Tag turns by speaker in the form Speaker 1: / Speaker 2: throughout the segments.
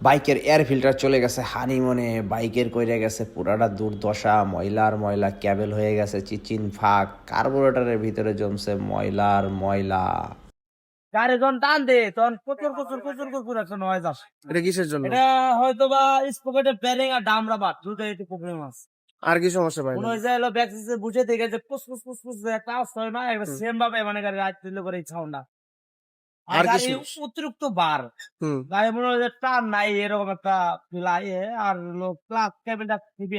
Speaker 1: বাইকের air filter চলে গেছে হানিমনে বাইকের কইরে গেছে পুরাটা দুর্দশা ময়লার ময়লা ক্যাবেল হয়ে গেছে চিচিন ফাঁক কার্বোরেটরের ভিতরে জমছে ময়লার ময়লা।
Speaker 2: গাড়ি যখন টান দে তখন প্রচুর প্রচুর প্রচুর প্রচুর একটা নয়েজ আসে।
Speaker 3: এটা কিসের জন্য?
Speaker 2: এটা হয়তো বা স্পকেটের ব্যারিং আর ডাম রাবার দুটো একটু প্রবলেম আছে।
Speaker 3: আর কি সমস্যা পাই
Speaker 2: মনে হয় যে হলো ব্যাক সিসে বুঝে যে একটা আওয়াজ হয় না একবার সেম ভাবে মানে গাড়ি রাত দিলে করে সাউন্ডটা আর গাড়ি অতিরিক্ত বার। গাড়ি মনে হয় টান নাই এরকম একটা আর হলো ক্লাস খুবই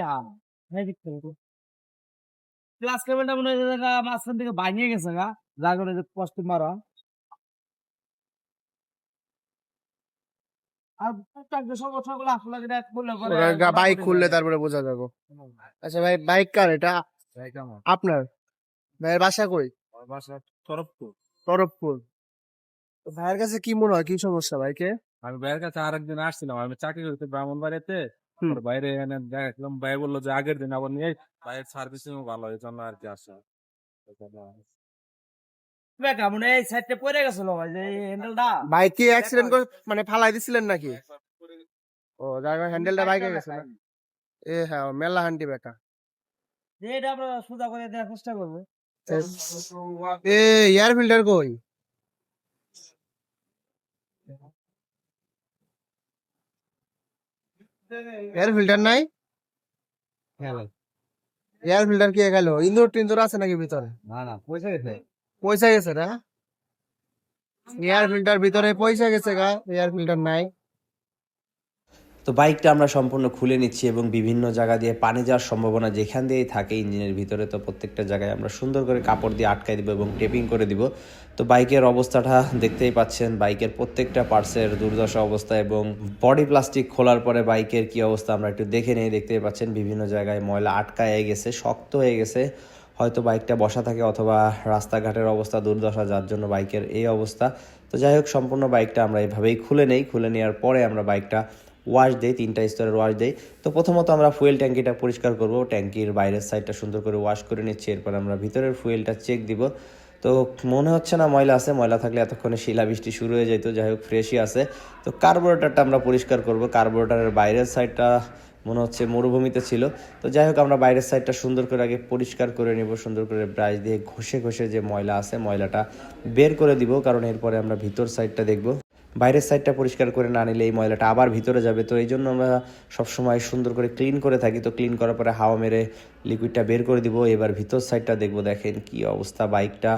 Speaker 2: ক্লাস কেবিনটা মনে হয় মাঝখান থেকে ভাঙিয়ে গেছে গা। যা কষ্ট মারা।
Speaker 3: বাইক খুললে তারপরে বোঝা যাবে। আচ্ছা ভাই বাইক কার এটা? আপনার? ভাইয়ের বাসা কই? তরফপুর। তো ভাইয়ের কাছে কি মনে হয়? কি সমস্যা ভাইকে?
Speaker 4: আমি ভাইয়ের কাছে আরেকদিন আসছিলাম। আমি চাকরি করতে ব্রাহ্মণ বাড়িতে বাইরে এনে দেখলাম ভাই বলল যে আগের দিন আবার নিয়ে ভাইয়ের সার্ভিসিং ভালো এই জন্য আর কি আসা
Speaker 2: মনে এই সাইডটা পড়ে গেছিল ভাই যে হ্যান্ডেলটা
Speaker 3: বাইক কি অ্যাক্সিডেন্ট করে ফালাই দিছিলেন নাকি? ও যাই হ্যান্ডেলটা বাইকে গেছে না? এ হ্যাঁ ও মেলা হান্ডি বেটা।
Speaker 2: এটা আমরা সোজা করে দেওয়ার চেষ্টা করব।
Speaker 3: এ এয়ার ফিল্টার কই? এয়ার ফিল্টার নাই? এয়ার ফিল্টার কে গেল ইন্দুর টিন্দুর আছে নাকি ভিতরে?
Speaker 2: না না পয়সা গেছে।
Speaker 3: পয়সা গেছে না? এয়ার ফিল্টার ভিতরে পয়সা গেছে গা এয়ার ফিল্টার নাই।
Speaker 1: তো বাইকটা আমরা সম্পূর্ণ খুলে নিচ্ছি এবং বিভিন্ন জায়গা দিয়ে পানি যাওয়ার সম্ভাবনা যেখান দিয়েই থাকে ইঞ্জিনের ভিতরে, তো প্রত্যেকটা জায়গায় আমরা সুন্দর করে কাপড় দিয়ে আটকাই দিব এবং টেপিং করে দিব। তো বাইকের অবস্থাটা দেখতেই পাচ্ছেন, বাইকের প্রত্যেকটা পার্টসের দুর্দশা অবস্থা এবং বডি প্লাস্টিক খোলার পরে বাইকের কি অবস্থা আমরা একটু দেখে নিয়ে দেখতেই পাচ্ছেন বিভিন্ন জায়গায় ময়লা আটকায় গেছে, শক্ত হয়ে গেছে। হয়তো বাইকটা বসা থাকে অথবা রাস্তাঘাটের অবস্থা দুর্দশা, যার জন্য বাইকের এই অবস্থা। তো যাই হোক, সম্পূর্ণ বাইকটা আমরা এভাবেই খুলে নেই। খুলে নেওয়ার পরে আমরা বাইকটা ওয়াশ দেই তিনটা স্তরের ওয়াশ দেই তো প্রথমত আমরা ফুয়েল ট্যাঙ্কিটা পরিষ্কার করব। ট্যাঙ্কির বাইরের সাইডটা সুন্দর করে ওয়াশ করে নিচ্ছি। এরপর আমরা ভিতরের ফুয়েলটা চেক দিব। তো মনে হচ্ছে না ময়লা আছে। ময়লা থাকলে এতক্ষণে শিলা বৃষ্টি শুরু হয়ে যেত। যাই হোক ফ্রেশই আছে। তো কার্বোরেটারটা আমরা পরিষ্কার করব। কার্বোরেটারের বাইরের সাইডটা মনে হচ্ছে মরুভূমিতে ছিল। তো যাই হোক, আমরা বাইরের সাইডটা সুন্দর করে আগে পরিষ্কার করে নিব। সুন্দর করে ব্রাশ দিয়ে ঘষে ঘষে যে ময়লা আছে, ময়লাটা বের করে দিব। কারণ এরপরে আমরা ভিতর সাইডটা দেখব। বাইরের সাইডটা পরিষ্কার করে না নিলে এই ময়লাটা আবার ভিতরে যাবে। তো এই জন্য আমরা সবসময় সুন্দর করে ক্লিন করে থাকি। তো ক্লিন করার পরে হাওয়া মেরে লিকুইডটা বের করে দিব। এবার ভিতর সাইডটা দেখব, দেখেন কি অবস্থা। বাইকটা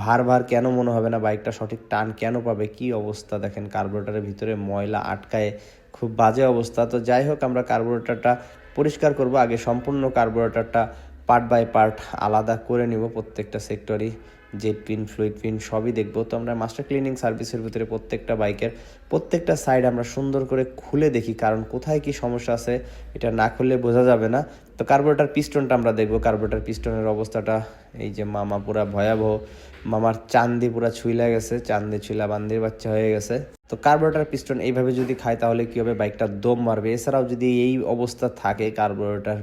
Speaker 1: ভার ভার কেন মনে হবে না? বাইকটা সঠিক টান কেন পাবে? কি অবস্থা? দেখেন কার্বোরেটারের ভিতরে ময়লা আটকায়। খুব বাজে অবস্থা। তো যাই হোক, আমরা কার্বোরেটারটা পরিষ্কার করব। আগে সম্পূর্ণ কার্বোরেটারটা পার্ট বাই পার্ট আলাদা করে নিব প্রত্যেকটা সেক্টরই জেট পিন ফ্লুইড পিন সবই দেখব। তো আমরা মাস্টার ক্লিনিং সার্ভিসের ভিতরে প্রত্যেকটা বাইকের প্রত্যেকটা সাইড আমরা সুন্দর করে খুলে দেখি, কারণ কোথায় কি সমস্যা আছে এটা না খুললে বোঝা যাবে না। তো কার্বোরেটার পিস্টনটা আমরা দেখব। কার্বোরেটার পিস্টনের অবস্থাটা, এই যে মামা পুরা ভয়াবহ, মামার চান্দি পুরা ছুইলা গেছে, চান্দি ছুইলা বান্দির বাচ্চা হয়ে গেছে। তো কার্বোরেটার পিস্টন এইভাবে যদি খায় তাহলে কী হবে? বাইকটা দম মারবে এছাড়াও যদি এই অবস্থা থাকে কার্বোরেটার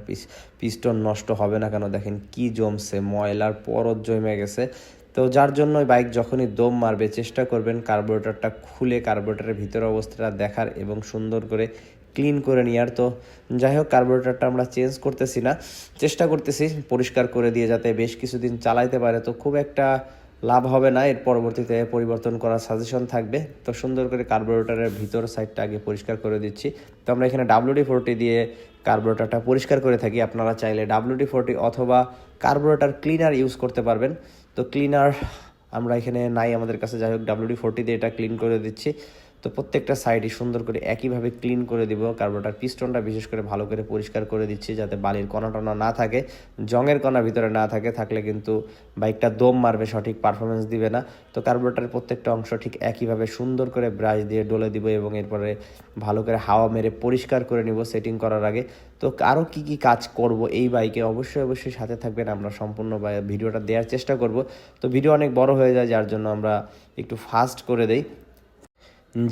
Speaker 1: পিস্টন নষ্ট হবে না কেন? দেখেন কি জমছে, ময়লার পরত জমে গেছে। তো যার জন্য বাইক যখনই দম মারবে, চেষ্টা করবেন কার্বোরেটারটা খুলে কার্বোরেটারের ভিতরে অবস্থাটা দেখার এবং সুন্দর করে ক্লিন করে নেওয়ার তো যাই হোক কার্বোরেটারটা আমরা চেঞ্জ করতেছি না, চেষ্টা করতেছি পরিষ্কার করে দিয়ে যাতে বেশ কিছুদিন চালাইতে পারে। তো খুব একটা লাভ হবে না, এর পরবর্তীতে পরিবর্তন করার সাজেশন থাকবে। তো সুন্দর করে কার্বোরেটারের ভিতর সাইডটা আগে পরিষ্কার করে দিচ্ছি। তো আমরা এখানে ডাব্লিউডি ফোরটি দিয়ে কার্বোরেটারটা পরিষ্কার করে থাকি। আপনারা চাইলে ডাব্লিউডি ফোরটি অথবা কার্বোরেটার ক্লিনার ইউজ করতে পারবেন। তো ক্লিনার আমরা এখানে নাই আমাদের কাছে। যাই হোক ডাব্লিউডি ফোরটি দিয়ে এটা ক্লিন করে দিচ্ছি। তো প্রত্যেকটা সাইডই সুন্দর করে একইভাবে ক্লিন করে দিব। কার্বোরেটার পিস্টনটা বিশেষ করে ভালো করে পরিষ্কার করে দিচ্ছি যাতে বালির কণা টনা না থাকে জঙের কণা ভিতরে না থাকে, থাকলে কিন্তু বাইকটা দম মারবে, সঠিক পারফরমেন্স দিবে না। তো কার্বোরেটারের প্রত্যেকটা অংশ ঠিক একইভাবে সুন্দর করে ব্রাশ দিয়ে ডলে দিব এবং এরপরে ভালো করে হাওয়া মেরে পরিষ্কার করে নিব সেটিং করার আগে। তো আরও কি কি কাজ করব এই বাইকে অবশ্যই অবশ্যই সাথে থাকবেন। আমরা সম্পূর্ণ ভিডিওটা দেওয়ার চেষ্টা করব। তো ভিডিও অনেক বড় হয়ে যায়, যার জন্য আমরা একটু ফাস্ট করে দেই।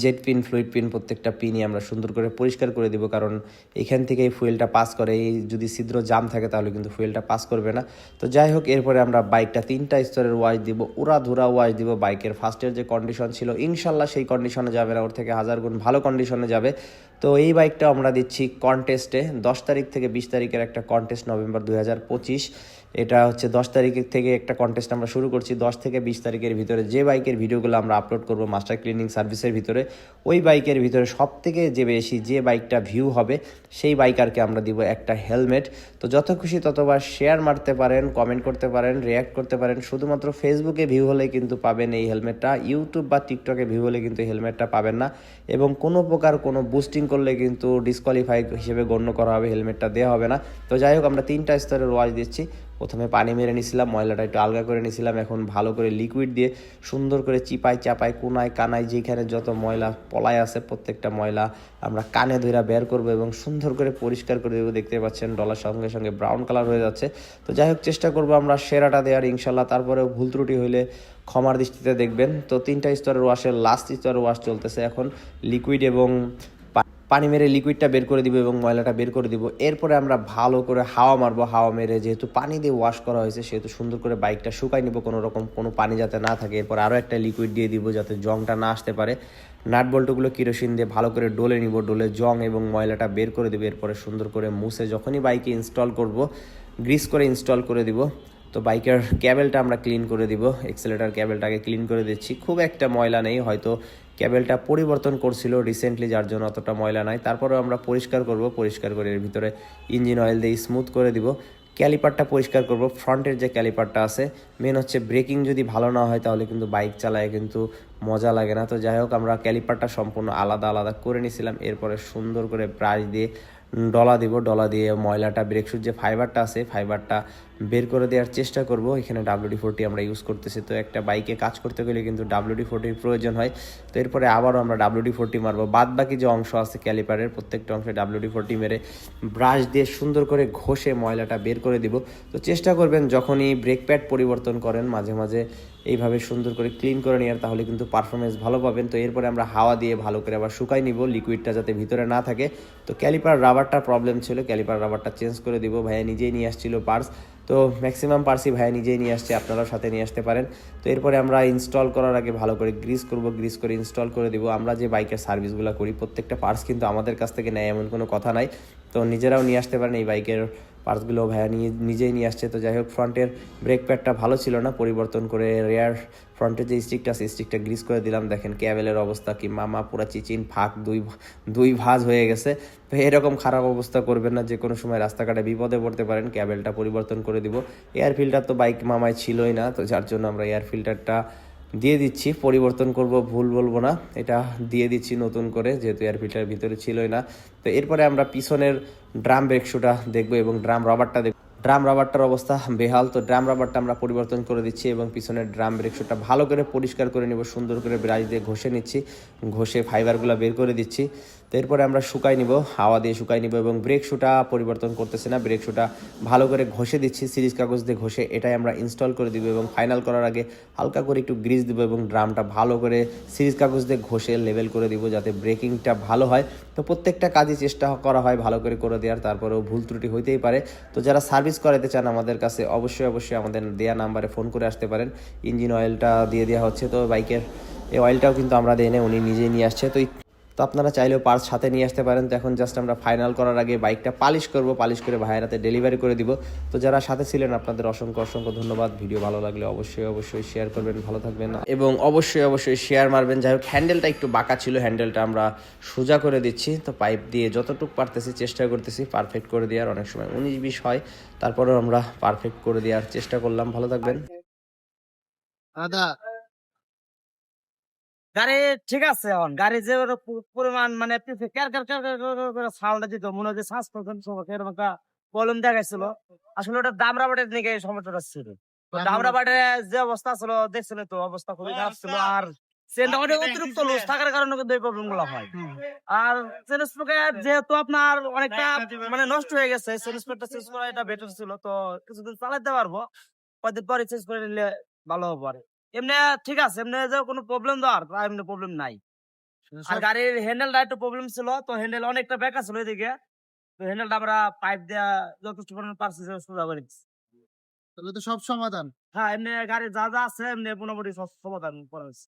Speaker 1: জেট পিন, ফ্লুইড পিন প্রত্যেকটা পিনই আমরা সুন্দর করে পরিষ্কার করে দিব, কারণ এখান থেকে এই ফুয়েলটা পাস করে। এই যদি ছিদ্র জাম থাকে তাহলে কিন্তু ফুয়েলটা পাস করবে না। তো যাই হোক, এরপরে আমরা বাইকটা তিনটা স্তরের ওয়াশ দিব উড়া ধুরা ওয়াশ দিব বাইকের। ফার্স্টের যে কন্ডিশন ছিল, ইনশাল্লাহ সেই কন্ডিশনে যাবে না, ওর থেকে হাজার গুণ ভালো কন্ডিশনে যাবে। তো এই বাইকটা আমরা দিচ্ছি কন্টেস্টে দশ তারিখ থেকে বিশ তারিখের একটা কন্টেস্ট নভেম্বর দু হাজার পঁচিশ। এটা হচ্ছে দশ তারিখের থেকে একটা কন্টেস্ট আমরা শুরু করছি। দশ থেকে বিশ তারিখের ভিতরে যে বাইকের ভিডিওগুলো আমরা আপলোড করব মাস্টার ক্লিনিং সার্ভিসের ভিতরে, ওই বাইকের ভিতরে সব থেকে যে বেশি যে বাইকটা ভিউ হবে, সেই বাইকারকে আমরা দিব একটা হেলমেট তো যত খুশি ততবার শেয়ার মারতে পারেন কমেন্ট করতে পারেন রিয়াক্ট করতে পারেন। শুধুমাত্র ফেসবুকে ভিউ হলে কিন্তু পাবেন এই হেলমেটটা ইউটিউব বা টিকটকে ভিউ হলে কিন্তু হেলমেটটা পাবেন না। এবং কোনো প্রকার কোনো বুস্টিং করলে কিন্তু ডিসকোয়ালিফাই হিসেবে গণ্য করা হবে হেলমেটটা দেওয়া হবে না। তো যাই হোক, আমরা তিনটা স্তরের ওয়াশ দিচ্ছি। প্রথমে পানি মেরে নিছিলাম ময়লাটা একটু আলগা করে নিছিলাম এখন ভালো করে লিকুইড দিয়ে সুন্দর করে চিপাই চাপাই কোনায় কানায় যেখানে যত ময়লা পলায় আছে প্রত্যেকটা ময়লা আমরা কানে ধরে বের করব এবং সুন্দর করে পরিষ্কার করে দেবো। দেখতে পাচ্ছেন ডলার সঙ্গে সঙ্গে ব্রাউন কালার হয়ে যাচ্ছে। তো যাই হোক, চেষ্টা করব আমরা সেরাটা দেওয়ার, ইনশাল্লাহ তারপরেও ভুল ত্রুটি হইলে ক্ষমার দৃষ্টিতে দেখবেন। তো তিনটা স্তরের ওয়াশের লাস্ট স্তরের ওয়াশ চলতেছে এখন লিকুইড এবং পানি মেরে লিকুইডটা বের করে দিব এবং ময়লাটা বের করে দিব। এরপরে আমরা ভালো করে হাওয়া মারবো, হাওয়া মেরে যেহেতু পানি দিয়ে ওয়াশ করা হয়েছে, সেহেতু সুন্দর করে বাইকটা শুকাই নিব, কোনো রকম কোনো পানি যাতে না থাকে। এরপর আরও একটা লিকুইড দিয়ে দিব যাতে জংটা না আসতে পারে। নাট বল্টুগুলো কিরোসিন দিয়ে ভালো করে ডলে নিব, ডলে জং এবং ময়লাটা বের করে দেবো। এরপরে সুন্দর করে মুছে যখনই বাইকে ইনস্টল করব গ্রিস করে ইনস্টল করে দিব। তো বাইকের ক্যাবেলটা আমরা ক্লিন করে দিব। এক্সেলেটার ক্যাবেলটাকে ক্লিন করে দিচ্ছি। খুব একটা ময়লা নেই, হয়তো ক্যাবেলটা পরিবর্তন করছিল রিসেন্টলি যার জন্য অতটা ময়লা নাই। তারপরেও আমরা পরিষ্কার করব, পরিষ্কার করে এর ভিতরে ইঞ্জিন অয়েল দিয়ে স্মুথ করে দিব। ক্যালিপারটা পরিষ্কার করব, ফ্রন্টের যে ক্যালিপারটা আছে মেন হচ্ছে ব্রেকিং যদি ভালো না হয়, তাহলে কিন্তু বাইক চালায় কিন্তু মজা লাগে না। তো যাই হোক, আমরা ক্যালিপারটা সম্পূর্ণ আলাদা আলাদা করে নিয়েছিলাম। এরপরে সুন্দর করে ব্রাশ দিয়ে ডলা দিব। ডলা দিয়ে ময়লাটা ব্রেক শুট যে ফাইবারটা আছে ফাইবারটা বের করে দেওয়ার চেষ্টা করব। এখানে ডাব্লিউডি ফোরটি আমরা ইউজ করতেছি। তো একটা বাইকে কাজ করতে গেলে কিন্তু ডাব্লিউডি ফোরটির প্রয়োজন হয়। তো এরপরে আবারও আমরা ডাব্লিউডি ফোরটি মারবো। বাদ বাকি যে অংশ আছে ক্যালিপারের, প্রত্যেকটা অংশে ডাব্লিউডি ফোরটি মেরে ব্রাশ দিয়ে সুন্দর করে ঘষে ময়লাটা বের করে দিব। তো চেষ্টা করবেন যখনই ব্রেক প্যাড পরিবর্তন করেন, মাঝে মাঝে এইভাবে সুন্দর করে ক্লিন করে নেওয়ার, তাহলে কিন্তু পারফরমেন্স ভালো পাবেন। তো এরপরে আমরা হাওয়া দিয়ে ভালো করে আবার শুকাই নিব লিকুইডটা যাতে ভিতরে না থাকে। তো ক্যালিপার রাবারটা প্রবলেম ছিল, ক্যালিপার রাবারটা চেঞ্জ করে দিব। ভাইয়া নিজেই নিয়ে আসছিল পার্স তো ম্যাক্সিমাম পার্সি ভাইয়া নিজেই নিয়ে আসছে, আপনারাও সাথে নিয়ে আসতে পারেন। তো এরপরে আমরা ইনস্টল করার আগে ভালো করে গ্রিস করব গ্রিস করে ইনস্টল করে দেবো। আমরা যে বাইকের সার্ভিসগুলো করি, প্রত্যেকটা পার্স কিন্তু আমাদের কাছ থেকে নেয়, এমন কোনো কথা নাই। তো নিজেরাও নিয়ে আসতে পারেন এই বাইকের পার্টসগুলো ভাইয়া নিয়ে, নিজেই নিয়ে আসছে। তো যাই হোক, ফ্রন্টের ব্রেক প্যাডটা ভালো ছিল না পরিবর্তন করে রেয়ার ফ্রন্টের যে স্টিকটা আছে স্টিকটা গ্রিস করে দিলাম। দেখেন ক্যাবেলের অবস্থা কি মামা, পুরা চিচিন, ফাঁক, দুই দুই ভাঁজ হয়ে গেছে। তো এরকম খারাপ অবস্থা করবেন না যে কোনো সময় রাস্তাঘাটে বিপদে পড়তে পারেন, ক্যাবেলটা পরিবর্তন করে দিব। এয়ার ফিল্টার তো বাইক মামায় ছিলই না, তো যার জন্য আমরা এয়ার ফিল্টারটা দিয়ে দিচ্ছি, পরিবর্তন করব, ভুল বলব না। এটা দিয়ে দিচ্ছি নতুন করে, যেহেতু এয়ার ফিল্টার ভিতরে ছিলই না। তো এরপরে আমরা পিছনের ড্রাম ব্রেকশুটা দেখব এবং ড্রাম রাবারটা দেখব। ড্রাম রাবারটার অবস্থা বেহাল। তো ড্রাম রাবারটা আমরা পরিবর্তন করে দিচ্ছি এবং পিছনের ড্রাম ব্রেক শুটা ভালো করে পরিষ্কার করে নেব, সুন্দর করে ব্রাশ দিয়ে ঘষে নিচ্ছি। ঘষে ফাইবারগুলো বের করে দিচ্ছি। তো এরপরে আমরা শুকাই নিব, হাওয়া দিয়ে শুকাই নিব এবং ব্রেক শুটা পরিবর্তন করতেছে না ব্রেক শুটা ভালো করে ঘষে দিচ্ছি, সিরিজ কাগজ দিয়ে ঘষে এটাই আমরা ইনস্টল করে দিব এবং ফাইনাল করার আগে হালকা করে একটু গ্রিজ দিব এবং ড্রামটা ভালো করে সিরিজ কাগজ দিয়ে ঘষে লেভেল করে দিব যাতে ব্রেকিংটা ভালো হয়। তো প্রত্যেকটা কাজই চেষ্টা করা হয় ভালো করে করে দেওয়ার, তারপরেও ভুল ত্রুটি হইতেই পারে। তো যারা সার্ভিস করাতে চান আমাদের কাছে অবশ্যই অবশ্যই আমাদের দেয়া নাম্বারে ফোন করে আসতে পারেন। ইঞ্জিন অয়েলটা দিয়ে দেওয়া হচ্ছে তো বাইকের এই অয়েলটাও কিন্তু আমরা দিয়ে নেই, উনি নিজেই নিয়ে আসছে। তো তো আপনারা চাইলেও পার্টস সাথে নিয়ে আসতে পারেন। তো এখন জাস্ট আমরা ফাইনাল করার আগে বাইকটা পালিশ করব, পালিশ করে ভাইয়ের হাতে ডেলিভারি করে দিব। তো যারা সাথে ছিলেন, আপনাদের অসংখ্য অসংখ্য ধন্যবাদ। ভিডিও ভালো লাগলে অবশ্যই অবশ্যই শেয়ার করবেন, ভালো থাকবেন। এবং অবশ্যই অবশ্যই শেয়ার মারবেন। যাই হোক হ্যান্ডেলটা একটু বাঁকা ছিল হ্যান্ডেলটা আমরা সোজা করে দিচ্ছি। তো পাইপ দিয়ে যতটুকু পারতেছি, চেষ্টা করতেছি পারফেক্ট করে দেওয়ার। অনেক সময় উনিশ বিশ হয়, তারপরেও আমরা পারফেক্ট করে দেওয়ার চেষ্টা করলাম। ভালো থাকবেন।
Speaker 3: দাদা
Speaker 2: গাড়ি ঠিক আছে এখন গাড়ি যে পরিমাণ মানে দিত মনে হয় শ্বাস এরকম একটা প্রবলেম দেখাইছিল। আসলে ওটা দাম রাবাটের দিকে সমস্যাটা ছিল। যে অবস্থা ছিল দেখছিল তো অবস্থা খুবই খারাপ ছিল। আর অতিরিক্ত লুজ থাকার কারণে কিন্তু এই প্রবলেমগুলো হয়। আর চেন স্প্রোকেট যেহেতু আপনার অনেকটা মানে নষ্ট হয়ে গেছে চেঞ্জ করা এটা বেটার ছিল। তো কিছুদিন চালাতে পারব কয়েকদিন পরে চেঞ্জ করে নিলে ভালো হবে আর এমনি ঠিক আছে এমনি যে কোনো প্রবলেম তো আর এমনি প্রবলেম নাই। আর গাড়ির হ্যান্ডেলটা একটু প্রবলেম ছিল তো হ্যান্ডেল অনেকটা বেঁকা ছিল এদিকে তো হ্যান্ডেলটা আমরা পাইপ দেওয়া যথেষ্ট পরিমাণ পারছি সোজা করে
Speaker 5: তাহলে তো সব সমাধান।
Speaker 2: হ্যাঁ এমনি গাড়ি যা যা আছে এমনি মোটামুটি সব সমাধান করা হয়েছে।